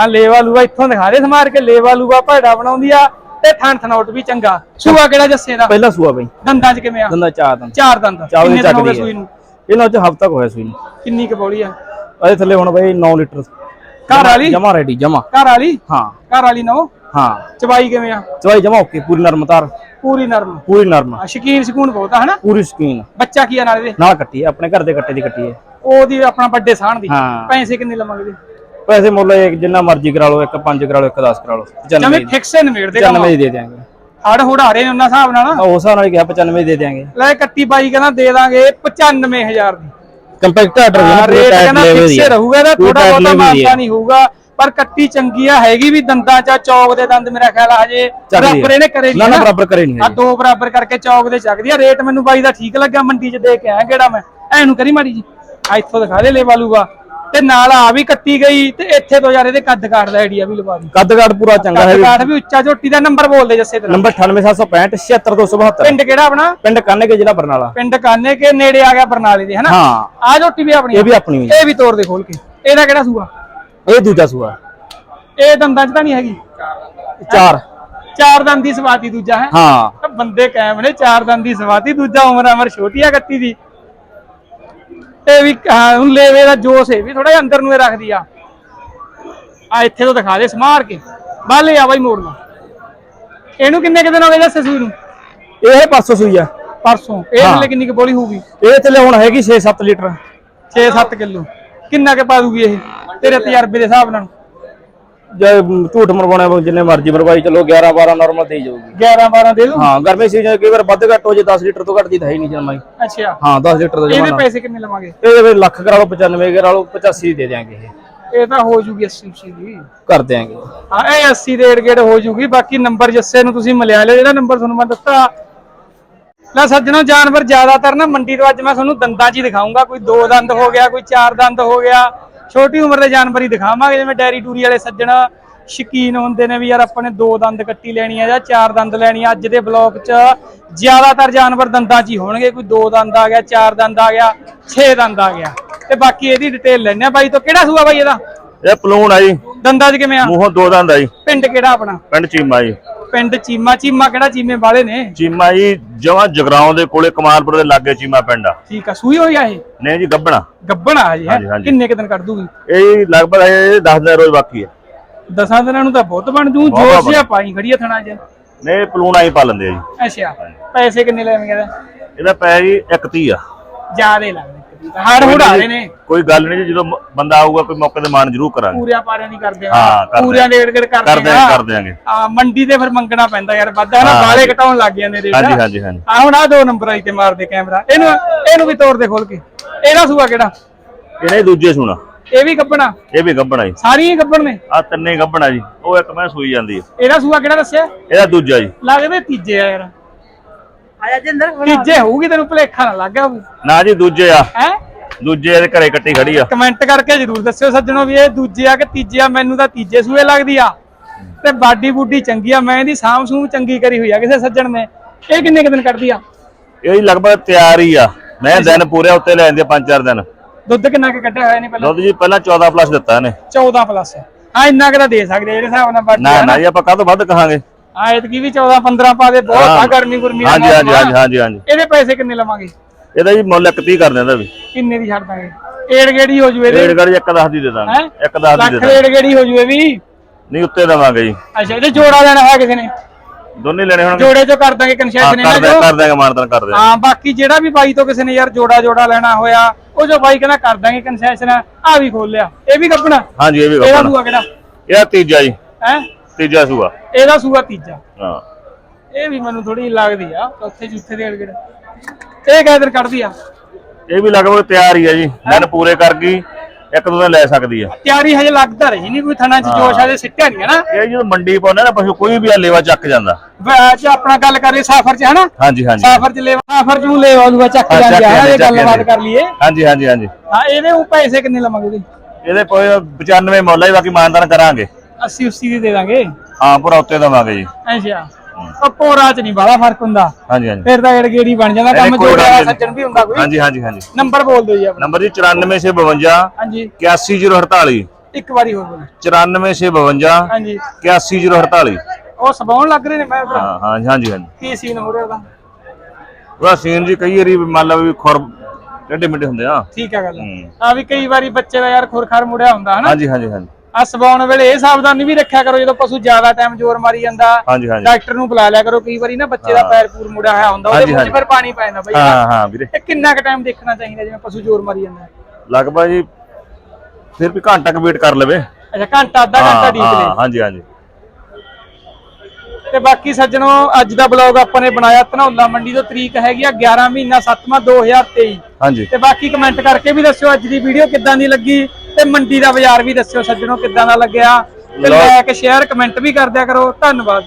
ਆ ਲੇਵਾ ਲੂਗਾ ਇੱਥੋਂ ਦਿਖਾ ਦੇ ਸਮਾਰ ਕੇ ਲੇਵਾ ਲੂਗਾ ਭੈੜਾ ਬਣਾਉਂਦੀ ਆ ਤੇ ਥਣ ਥਨੋਟ ਵੀ ਚੰਗਾ। ਸੂਆ ਕਿਹੜਾ ਜੱਸੇ ਦਾ? ਪਹਿਲਾ ਸੂਆ ਬਈ। ਦੰਦਾਂ 'ਚ ਕਿਵੇਂ ਆ? ਦੰਦਾ ਚਾਰ ਦੰਦ। ਚਾਰ ਦੰਦ। ਕਿੰਨੇ ਦਿਨ ਹੋ ਗਏ ਸੂਈ ਨੂੰ? ਇਹਨਾਂ ਚ ਹਫਤਾ ਹੋਇਆ ਸੂਈ ਨੂੰ। ਕਿੰਨੀ ਕੁ ਬੋਲੀ ਆ? ਇਹਦੇ ਥੱਲੇ ਹੁਣ ਬਈ 9 ਲੀਟਰ। ਘਰ ਵਾਲੀ? ਜਮਾ ਰੈਡੀ ਜਮਾ। ਘਰ ਵਾਲੀ? ਹਾਂ। ਘਰ ਵਾਲੀ ਨੋ? ਹਾਂ। ਚਵਾਈ ਕਿਵੇਂ ਆ? ਚਵਾਈ ਜਮਾ ਓਕੇ ਪੂਰੀ ਨਰਮ ਤਾਰ। ਪੂਰੀ ਨਰਮ। ਪੂਰੀ ਨਰਮ। ਆ ਸ਼ਕੀਨ ਸਕੂਨ ਬਹੁਤ ਆ ਹਨਾ? ਪੂਰੀ ਸਕੀਨ। ਬੱਚਾ ਕੀ ਆ ਨਾਲ ਇਹਦੇ ਨਾਲ ਕੱਟੀ ਆਪਣੇ ਘਰ ਦੇ ਕੱਟੇ ਦੀ ਕੱਟੀ ਹੈ ਉਹਦੀ ਆਪਣਾ ਵੱਡੇ ਸਾਹਣ ਦੀ। ਪੈਸੇ ਕਿੰਨੇ ਲਵਾਂਗੇ ਪੈਸੇ ਮੁੱਲ ਇੱਕ ਜਿੰਨਾ ਮਰਜ਼ੀ ਕਰਾ ਲਓ ਇੱਕ 5 ਕਰਾ ਲਓ ਇੱਕ 10 ਕਰਾ ਲਓ 95 ਜਿਵੇਂ ਫਿਕਸ ਨਵੇੜ ਦੇ ਕੰਮ 95 ਦੀ ਦਿਆਂਗੇ। ਹੜ ਹੁੜਾਰੇ ਨੇ ਉਹਨਾਂ ਹਿਸਾਬ ਨਾਲ। ਆ ਉਸ ਹਿਸਾਬ ਨਾਲ ਹੀ ਕਿਹਾ 95 ਦੀ ਦਿਆਂਗੇ। ਲੈ ਕੱਟੀ ਬਾਈ ਕਹਿੰਦਾ ਦੇ ਦਾਂਗੇ 95000 ਦੀ। ਕੰਪੈਕਟ ਆਰਡਰ ਹਾਂ, ਰੇਟ ਕਹਿੰਦਾ ਫਿਕਸ ਰਹੂਗਾ ਇਹਦਾ ਥੋੜਾ ਬਹੁਤਾ ਹੈ। ਮਾਨਤਾ ਨਹੀਂ ਹੋਊਗਾ ਪਰ ਕੱਟੀ ਚੰਗੀ ਆ ਹੈਗੀ ਵੀ ਦੰਦਾਂ ਚ ਚੌਕ ਦੇ ਦੰਦ ਮੇਰਾ ਖਿਆਲ ਆ ਹਜੇ। ਹੈ। ਬਰਾਬਰ ਇਹਨੇ ਕਰੇ ਨਾ ਨਾ ਬਰਾਬਰ ਕਰੇ ਨਹੀਂ ਆ ਦੋ ਬਰਾਬਰ ਕਰਕੇ ਚੌਕ ਦੇ ਚੱਕਦੀ ਆ ਰੇਟ ਮੈਨੂੰ ਬਾਈ ਦਾ ਠੀਕ ਲੱਗਾ ਮੰਡੀ 'ਚ ਦੇ ਕੇ ਆਇਆ ਕਿਹੜਾ ਮੈਂ? ਐਨੂੰ ਕਰੀ ਮਾੜੀ ਜੀ। ਆ ਇੱਥੋਂ ਦਿਖਾ ਦੇ ਲੈ ਵਾਲੂਗਾ ਤੇ ਨਾਲ ਆ ਵੀ ਕੱਟੀ ਗਈ ਤੇ ਇੱਥੇ ਤੋਂ ਯਾਰ ਇਹਦੇ ਕੱਦ ਕਾਟ ਦਾ ਆਈਡੀਆ ਵੀ ਲਵਾ ਦੀ ਕੱਦ ਕਾਠ ਪੂਰਾ ਚੰਗਾ ਹੈ ਕੱਦ ਕਾਟ ਵੀ ਉੱਚਾ ਝੋਟੀ ਦਾ ਨੰਬਰ ਬੋਲਦੇ ਜੱਸੇ ਤੇਰਾ ਨੰਬਰ 98765 76272 ਪਿੰਡ ਕਿਹੜਾ ਆਪਣਾ? ਪਿੰਡ ਕਾਨੇ ਕੇ ਜ਼ਿਲ੍ਹਾ ਬਰਨਾਲਾ। ਪਿੰਡ ਕਾਨੇ ਕੇ ਨੇੜੇ ਆ ਗਿਆ ਬਰਨਾਲੇ ਦੇ ਹਨਾ? ਹਾਂ। ਆ ਝੋਟੀ ਵੀ ਆਪਣੀ ਇਹ ਵੀ ਆਪਣੀ ਇਹ ਵੀ ਤੋੜ ਦੇ ਖੋਲ ਕੇ। ਇਹਦਾ ਕਿਹੜਾ ਸੂਆ? ਇਹ ਦੂਜਾ ਸੂਆ। ਇਹ ਦੰਦਾਂ 'ਚ ਤਾਂ ਨਹੀਂ ਹੈਗੀ? ਚਾਰ। ਚਾਰ ਦੰਦ ਦੀ ਸਵਾਤੀ ਦੂਜਾ ਹੈ? ਹਾਂ। ਬੰਦੇ ਕਾਇਮ ਨੇ ਚਾਰ ਦੰਦ ਦੀ ਸਵਾਤੀ ਦੂਜਾ ਉਮਰ ਅਮਰ ਛੋਟੀ ਆ ਕੱਤੀ ਦੀ। ਇਹ ਵੀ ਹਾਂ, ਹੁਣ ਲੇਵੇ ਦਾ ਜੋਸ਼ ਹੈ ਵੀ ਥੋੜਾ ਜਿਹਾ ਅੰਦਰ ਨੂੰ ਇਹ ਰੱਖਦੀ ਆ। ਆ ਇੱਥੇ ਤੋਂ ਦਿਖਾ ਦੇ ਸਮਾਰ ਕੇ। ਬਾਲੇ ਆ ਬਾਈ ਮੋੜਨਾ ਇਹਨੂੰ ਕਿੰਨੇ ਕੁ ਦਿਨ ਹੋ ਗਏ ਜੱਸੇ ਸੂਈ ਨੂੰ? ਇਹ ਪਰਸੋਂ ਸੂਈ ਆ। ਪਰਸੋਂ। ਇਹ ਹਾਂ। ਥੱਲੇ ਕਿੰਨੀ ਕੁ ਬੋਲੀ ਹੋਊਗੀ? ਇਹ ਥੱਲੇ ਹੁਣ ਹੈਗੀ 6-7 ਲੀਟਰ। 6-7 ਕਿਲੋ। ਕਿੰਨਾ ਕੁ ਪਾ ਦੂਗੀ ਇਹ? ਤੇਰੇ ਤਜਰਬੇ ਦੇ ਹਿਸਾਬ ਨਾਲ। ਜੇ ਝੂਠ ਮਰਵਾਉਣਾ ਜਿੰਨੇ ਮਰਜ਼ੀ ਮਰਵਾਈ ਚਲੋ 11-12 ਨਾਰਮਲ ਦੇ ਜਾਊਗੀ। 11-12 ਦੇ ਦੂੰ ਹਾਂ ਗਰਮੀ ਸੀਜ਼ਨ ਕਈ ਵਾਰ ਵੱਧ ਘੱਟ ਹੋ ਜੇ 10 ਲੀਟਰ ਤੋਂ ਘੱਟ ਦੀ ਤਾਂ ਹੈ ਨਹੀਂ ਜਨਮਾਈ ਅੱਛਾ। ਹਾਂ 10 ਲੀਟਰ ਦਾ ਇਹਦੇ ਜਮਾਨਾ। ਪੈਸੇ ਕਿੰਨੇ ਲਵਾਂਗੇ? ਇਹਦੇ ਵਿੱਚ ਲੱਖ ਕਰਾ ਲਓ 95 ਕਰਾ ਲਓ 85 ਦੇ ਦਿਆਂਗੇ ਇਹ। ਇਹ ਤਾਂ ਹੋ ਜੂਗੀ 80 80 ਦੀ। ਕਰ ਦਿਆਂਗੇ। ਹਾਂ ਇਹ 80 ਦੇ ਗੇੜ ਹੋ ਜੂਗੀ ਬਾਕੀ ਨੰਬਰ ਜੱਸੇ ਨੂੰ ਤੁਸੀਂ ਮਿਲਿਆ ਲਿਓ ਜਿਹੜਾ ਨੰਬਰ ਤੁਹਾਨੂੰ ਮੈਂ ਦੱਸਤਾ ਲੈ ਸੱਜਣੋ ਜਾਨਵਰ ਜ਼ਿਆਦਾਤਰ ਨਾ ਮੰਡੀ ਤੋਂ ਅੱਜ ਮੈਂ ਤੁਹਾਨੂੰ ਦੰਦਾਂ 'ਚ ਹੀ ਦਿਖਾਉਂਗਾ ਕੋਈ ਦੋ ਦੰਦ ਹੋ ਗਿਆ ਕੋਈ ਚਾਰ ਦੰਦ ਹੋ ਗਿਆ। ਛੋਟੀ ਉਮਰ ਦੇ ਜਾਨਵਰ ਹੀ ਦਿਖਾਵਾਂਗੇ ਜਿਵੇਂ ਡੈਰੀ ਟੂਰੀ ਵਾਲੇ ਸੱਜਣ ਸ਼ਕੀਨ ਹੁੰਦੇ ਨੇ ਵੀ ਯਾਰ ਆਪਾਂ ਨੇ ਦੋ ਦੰਦ ਕੱਟੀ ਲੈਣੀ ਆ ਜਾਂ ਚਾਰ ਦੰਦ ਲੈਣੀ ਆ। ਅੱਜ ਦੇ ਬਲੌਗ 'ਚ ਜ਼ਿਆਦਾਤਰ ਜਾਨਵਰ ਦੰਦਾਂ 'ਚ ਹੀ ਹੋਣਗੇ ਕੋਈ ਦੋ ਦੰਦ ਆ ਗਿਆ ਚਾਰ ਦੰਦ ਆ ਗਿਆ 6 ਦੰਦ ਆ ਗਿਆ। ਤੇ ਬਾਕੀ ਇਹਦੀ ਡਿਟੇਲ ਲੈਣੇ ਆ ਬਾਈ ਤੋਂ। ਕਿਹੜਾ ਸੂਆ ਬਾਈ ਇਹਦਾ? ਇਹ ਪਲੂਣ ਆ ਜੀ। ਦੰਦਾਂ 'ਚ ਕਿਵੇਂ ਆ? ਮੂੰਹੋਂ ਦੋ ਦੰਦ ਆ ਜੀ। ਪਿੰਡ ਕਿਹੜਾ ਆਪਣਾ? ਪਿੰਡ ਚੀਮਾ ਜੀ। ਪਿੰਡ ਚੀਮਾ ਚੀਮਾ ਕਿਹੜਾ ਚੀਮੇ ਵਾਲੇ ਨੇ? ਚੀਮਾ ਜੀ ਜਮਾਂ ਜਗਰਾਉਂ ਦੇ ਕੋਲੇ ਕਮਾਲਪੁਰ ਦੇ ਲਾਗੇ ਚੀਮਾ ਪਿੰਡ ਆ। ਠੀਕ ਆ ਸੂਈ ਹੋਈ ਆ ਇਹ? ਨਹੀਂ ਜੀ ਗੱਬਣਾ। ਗੱਬਣ ਆ ਜੀ ਹੈ? ਹਾਂਜੀ, ਹਾਂਜੀ। ਕਿੰਨੇ ਕੁ ਦਿਨ ਕੱਢ ਦੂਗੀ? ਇਹ ਜੀ ਲਗਭਗ ਇਹ 10 ਦਿਨ ਰੋਜ਼ ਬਾਕੀ ਹੈ ਦਸਾਂ ਦਿਨਾਂ ਨੂੰ ਤਾਂ ਬਹੁਤ ਬਣ ਜੂ ਬਹੁਤ ਜੋਸ਼ ਜਿਹਾ ਪਾਈ ਖੜੀ ਆ ਥਣਾ 'ਚ। ਨੇ ਪਲੂਣ ਆਈ ਪਾ ਲੈਂਦੇ ਆ ਜੀ। ਅੱਛਾ ਪੈਸੇ ਕਿੰਨੇ ਲੈਣਗੇ ਇਹਦਾ? ਇਹਦਾ ਪੈ ਜੀ 31 ਆ। ਜਿਆਦੇ ਲੱਗਦੇ ਹੜ ਹੁੜ ਆ ਰਹੇ ਨੇ। ਕੋਈ ਗੱਲ ਨਹੀਂ ਜੀ ਜਦੋਂ ਮ- ਬੰਦਾ ਆਊਗਾ ਕੋਈ ਮੌਕੇ ਤੇ ਮਾਨ ਜ਼ਰੂਰ ਕਰਾਂਗੇ। ਪੂਰਿਆਂ ਪਾਰਿਆਂ ਨਹੀਂ ਕਰਦੇ ਹਾਂ, ਕਰਦੇ ਪੂਰਿਆਂ ਦੇ ਕਰਦੇ ਕਰ ਦਿਆਂਗੇ, ਕਰ ਦਿਆਂਗੇ। ਆ ਮੰਡੀ ਤੇ ਫਿਰ ਮੰਗਣਾ ਪੈਂਦਾ ਯਾਰ ਵੱਧਾ ਨਾ ਹਾਂ, ਹਾਂਜੀ। ਘਟਾਉਣ ਲੱਗ ਜਾਂਦੇ ਰੇਟ। ਹਾਂਜੀ ਹਾਂਜੀ ਹਾਂਜੀ। ਆ ਹੁਣ ਆ ਦੋ ਨੰਬਰ ਆਈ ਤੇ ਮਾਰਦੇ ਕੈਮਰਾ। ਇਹਨੂੰ ਇਹਨੂੰ ਵੀ ਤੋੜ ਦੇ ਖੋਲ ਕੇ। ਇਹਦਾ ਸੂਆ ਕਿਹੜਾ? ਇਹਨੇ ਦੂਜੇ ਸੁਣਾ। ਇਹ ਵੀ ਗੱਬਣਾ? ਇਹ ਵੀ ਗੱਬਣਾ ਜੀ। ਸਾਰੀਆਂ ਹੀ ਗੱਬਣ ਨੇ? ਆ ਤਿੰਨੇ ਗੱਬਣਾ ਜੀ। ਉਹ ਇੱਕ ਮੈਂ ਸੂਈ ਜਾਂਦੀ ਆ। ਇਹਦਾ ਸੂਆ ਕਿਹੜਾ ਦੱਸਿਆ? ਇਹਦਾ ਦੂਜਾ ਜੀ। ਲੱਗਦੇ ਤੀਜੇ ਆ ਯਾਰ। ਆਇਆ ਜਿੰਦਰ ਤੀਜੇ ਹੋਊਗੀ ਤੈਨੂੰ ਭਲੇਖਾ ਨਾ ਲੱਗ ਗਿਆ। ਹੋਵੇ ਨਾ ਜੀ ਦੂਜੇ ਆ। ਹੈ? ਦੂਜੇ ਇਹਦੇ ਘਰੇ ਕੱਟੀ ਖੜੀ ਆ। ਕਮੈਂਟ ਕਰਕੇ ਜਰੂਰ ਦੱਸਿਓ ਸੱਜਣੋ ਵੀ ਇਹ ਦੂਜੇ ਆ ਕਿ ਤੀਜੇ ਆ ਮੈਨੂੰ ਤਾਂ ਤੀਜੇ ਸੂਏ ਲੱਗਦੀ ਆ। ਤੇ ਬਾਡੀ ਬੂਡੀ ਚੰਗੀ ਆ ਮੈਂ ਇਹਦੀ ਸਾਂਭ ਸੂਮ ਚੰਗੀ ਕਰੀ ਹੋਈ ਆ ਕਿਸੇ ਸੱਜਣ ਨੇ। ਇਹ ਕਿੰਨੇ ਕੁ ਦਿਨ ਕੱਢਦੀ ਆ? ਇਹ ਜੀ ਲਗਭਗ ਤਿਆਰ ਹੀ ਆ। ਮੈਂ ਦਿਨ ਪੂਰੇ ਉੱਤੇ ਲੈ ਜਾਂਦੇ ਪੰਜ ਚਾਰ ਦਿਨ। ਦੁੱਧ ਕਿੰਨਾ ਕੁ ਕੱਢਿਆ ਹੋਇਆ ਨੇ ਪਹਿਲਾਂ? ਦੁੱਧ ਜੀ ਪਹਿਲਾਂ 14 ਪਲੱਸ ਦਿੱਤਾ ਇਹਨੇ। 14 ਪਲੱਸ ਹਾਂ ਇੰਨਾ ਕੁ ਤਾਂ ਦੇ ਸਕਦੇ ਜਿਹੜੇ ਹਿਸਾਬ ਨਾਲ ਬਾਡੀ ਨਾ ਨਾ ਨਾ। ਜੀ ਆਪਾਂ ਕਾਹਤੋਂ ਵੱਧ ਕਹਾਂਗੇ? ਹਾਂ ਇਤਕੀ ਵੀ 14 15 ਪਾ ਦੇ ਬਹੁਤ ਆ ਗਰਮੀ ਗੁਰਮੀ ਦਾ ਹਾਂਜੀ ਹਾਂਜੀ। ਹਾਂਜੀ ਹਾਂਜੀ ਹਾਂਜੀ। ਇਹਦੇ ਪੈਸੇ ਕਿੰਨੇ ਲਵਾਂਗੇ? ਇਹਦਾ ਜੀ ਮੁੱਲ 31 ਕਰ ਦਿੰਦਾ ਵੀ। ਕਿੰਨੇ ਦੀ ਛੱਡ ਦਾਂਗੇ? ਏੜ ਗੇੜੀ ਹੋ ਜੂ ਇਹਦੇ? ਰੇਡ ਗੜ ਇੱਕ ਦਸ ਦੀ ਦੇ ਦਾਂਗੇ। ਹੈਂ? ਇੱਕ ਦਸ ਦੀ ਲੱਖ ਦੇ ਦਾਂਗੇ। ਏੜ ਗੇੜੀ ਹੋ ਜੂ ਇਹ ਵੀ? ਨਹੀਂ ਉੱਤੇ ਦੇਵਾਂਗੇ ਜੀ। ਅੱਛਾ ਇਹਦੇ ਜੋੜਾ ਲੈਣਾ ਹੈ ਕਿਸੇ ਨੇ? ਦੋਨੇ ਲੈਣੇ ਹੋਣਗੇ। ਜੋੜੇ ਚੋਂ ਕਰ ਦਾਂਗੇ ਕਨਸੈਸ਼ਨ ਇਹਨਾਂ ਦੇ ਚੋਂ? ਕਰ ਦੇਗਾ ਮਾਨਤਨ ਕਰ ਦੇ ਹਾਂ ਬਾਕੀ ਜਿਹੜਾ ਵੀ ਬਾਈ ਤੋਂ ਕਿਸੇ ਨੇ ਯਾਰ ਜੋੜਾ ਜੋੜਾ ਲੈਣਾ ਹੋਇਆ ਉਹ ਜੋ ਬਾਈ ਕਹਿੰਦਾ ਕਰ ਦਾਂਗੇ ਕਨਸੈਸ਼ਨ ਆ ਵੀ ਖੋਲ ਲਿਆ। ਇਹ ਵੀ ਕੱਪਣਾ? ਹਾਂਜੀ ਇਹ ਵੀ ਇਹਦਾ ਗੱਪਣਾ ਸੂਆ ਕਿਹੜਾ? ਇਹਦਾ ਤੀਜਾ ਜੀ। ਹੈ? ਤੀਜਾ ਸੂਆ? ਇਹਦਾ ਸੂਆ ਤੀਜਾ। ਹਾਂ। ਇਹ ਵੀ ਮੈਨੂੰ ਥੋੜੀ ਲੱਗਦੀ ਆ ਚੌਥੇ ਚੁੱਥੇ ਦੇ ਅੜਗੜ ਇਹ ਦਿਨ ਕੱਢਦੀ ਆ? ਇਹ ਵੀ ਲਗਭਗ ਤਿਆਰ ਹੀ ਆ ਜੀ ਦਿਨ ਪੂਰੇ ਕਰ ਗਈ ਇੱਕ ਦੋ ਦਿਨ ਲੈ ਸਕਦੀ ਆ। ਤਿਆਰੀ ਹਜੇ ਲੱਗਦਾ ਰਹੀ ਨਹੀਂ ਕੋਈ ਥਣਾ ਚ ਜੋਸ਼ ਹਜੇ ਸਿੱਟਿਆ ਨਹੀਂ ਹੈ ਨਾ। ਇਹ ਜਦੋਂ ਮੰਡੀ ਪਾਉਂਦੇ ਨਾ ਪਸ਼ੂ ਕੋਈ ਵੀ ਆ ਲੇਵਾ ਚੱਕ ਜਾਂਦਾ। ਵੈਚ ਆਪਣਾ ਗੱਲ ਕਰੀਏ ਸਾਫਰ ਚ ਹੈ ਨਾ ਹਾਂਜੀ ਹਾਂਜੀ। ਸਾਫਰ ਚ ਲੈਵਾ ਸਾਫਰ ਚ ਲੈ ਆਉਂਗਾ ਚੱਕ ਹਾਂ, ਜਾਂਦੇ ਆ ਇਹ ਚੱਕ ਗੱਲਬਾਤ ਜਾਂਦੇ। ਕਰ ਲਈਏ। ਹਾਂਜੀ ਹਾਂਜੀ ਹਾਂਜੀ। ਹਾਂ ਇਹਦੇ ਉਹ ਪੈਸੇ ਕਿੰਨੇ ਲਵਾਂਗੇ ਉਹਦੇ? ਇਹਦੇ ਕੋਈ 95 ਮੁੱਲ ਹੈ ਬਾਕੀ ਮਾਨਤਨ ਕਰਾਂਗੇ। 80 80 ਦੀ ਦੇ ਦਾਂਗੇ। ਹਾਂ ਪੂਰਾ ਉੱਤੇ ਦੇਵਾਂਗੇ ਜੀ। ਅੱਛਾ। ਉਹ ਪੋਰਾ ਚ ਨਹੀਂ ਬਾਲਾ ਫ਼ਰਕ ਹੁੰਦਾ। ਹਾਂਜੀ ਹਾਂਜੀ। ਫਿਰ ਤਾਂ ਏੜਗੇੜੀ ਬਣ ਜਾਂਦਾ ਕੰਮ ਜੋੜਿਆ। ਸੱਜਣ ਵੀ ਹੁੰਦਾ ਕੋਈ। ਹਾਂਜੀ ਹਾਂਜੀ ਹਾਂਜੀ। ਨੰਬਰ ਬੋਲ ਦਿਓ ਜੀ ਆਪਣਾ। ਨੰਬਰ ਜੀ 94652 ਹਾਂਜੀ। 81048 ਇੱਕ ਵਾਰੀ ਹੋਰ ਬੋਲੋ। 94652 ਹਾਂਜੀ। 81048 ਉਹ ਸਬਾਉਣ ਲੱਗ ਰਹੇ ਨੇ ਮੈਂ ਹਾਂ ਹਾਂ ਹਾਂਜੀ ਹਾਂਜੀ। ਕੀ ਸੀਨ ਹੋ ਰਿਹਾ ਉਹਦਾ? ਉਹਦਾ ਸੀਨ ਜੀ ਕਈ ਵਾਰੀ ਮੰਨ ਲਓ ਵੀ ਖੁਰ ਟੇਢੇ ਮਿੱਡੇ ਹੁੰਦੇ ਆ। ਠੀਕ ਆ ਗੱਲ। ਆ ਵੀ ਕਈ ਵਾਰੀ ਬੱਚੇ ਦਾ ਯਾਰ ਖੁਰਖਾਰ ਮੁੜਿਆ ਹੁੰਦਾ ਹਨਾ? ਹਾਂਜੀ ਹਾਂਜੀ ਹਾਂਜੀ। ਆ ਸਬਾਉਣ ਵੇਲੇ ਇਹ ਸਾਵਧਾਨੀ ਵੀ ਰੱਖਿਆ ਕਰੋ ਜਦੋਂ ਪਸ਼ੂ ਜ਼ਿਆਦਾ ਟਾਈਮ ਜ਼ੋਰ ਮਾਰੀ ਜਾਂਦਾ ਡਾਕਟਰ ਨੂੰ ਬੁਲਾ ਲਿਆ ਕਰੋ ਕਈ ਵਾਰੀ ਨਾ ਬੱਚੇ ਦਾ ਪੈਰ ਪੂਰ ਮੁੜਿਆ ਹੋਇਆ ਹੁੰਦਾ ਉਹਦੇ ਮੂੰਹ 'ਚ। ਫਿਰ ਪਾਣੀ ਪੈ ਜਾਂਦਾ ਬਈ ਹਾਂ ਹਾਂ। ਵੀਰੇ। ਇਹ ਕਿੰਨਾ ਕੁ ਟਾਈਮ ਦੇਖਣਾ ਚਾਹੀਦਾ ਜਿਵੇਂ ਪਸ਼ੂ ਜ਼ੋਰ ਮਾਰੀ ਜਾਂਦਾ? ਲਗਭਗ ਜੀ ਫਿਰ ਵੀ ਘੰਟਾ ਕੁ ਵੇਟ ਕਰ ਲਵੇ। ਅੱਛਾ ਘੰਟਾ ਅੱਧਾ ਘੰਟਾ ਹਾਂ ਲੈ। ਹਾਂਜੀ ਹਾਂਜੀ। ਤੇ ਬਾਕੀ ਸੱਜਣੋ ਅੱਜ ਦਾ ਬਲੌਗ ਆਪਾਂ ਨੇ ਬਣਾਇਆ ਧਨੌਲਾ ਮੰਡੀ ਤੋਂ ਤਰੀਕ ਹੈਗੀ ਆ 11 ਮਹੀਨਾ 7ਵਾਂ 2023 ਹਾਂਜੀ। ਤੇ ਬਾਕੀ ਕਮੈਂਟ ਕਰਕੇ ਵੀ ਦੱਸਿਓ ਅੱਜ ਦੀ ਵੀਡੀਓ ਕਿੱਦਾਂ ਦੀ ਲੱਗੀ ਤੇ ਮੰਡੀ ਦਾ ਬਾਜ਼ਾਰ ਵੀ ਦੱਸਿਓ ਸੱਜਣੋ ਕਿੱਦਾਂ ਦਾ ਲੱਗਿਆ। ਤੇ। ਲਾਇਕ ਸ਼ੇਅਰ ਕਮੈਂਟ ਵੀ ਕਰ ਦਿਆ ਕਰੋ। ਧੰਨਵਾਦ।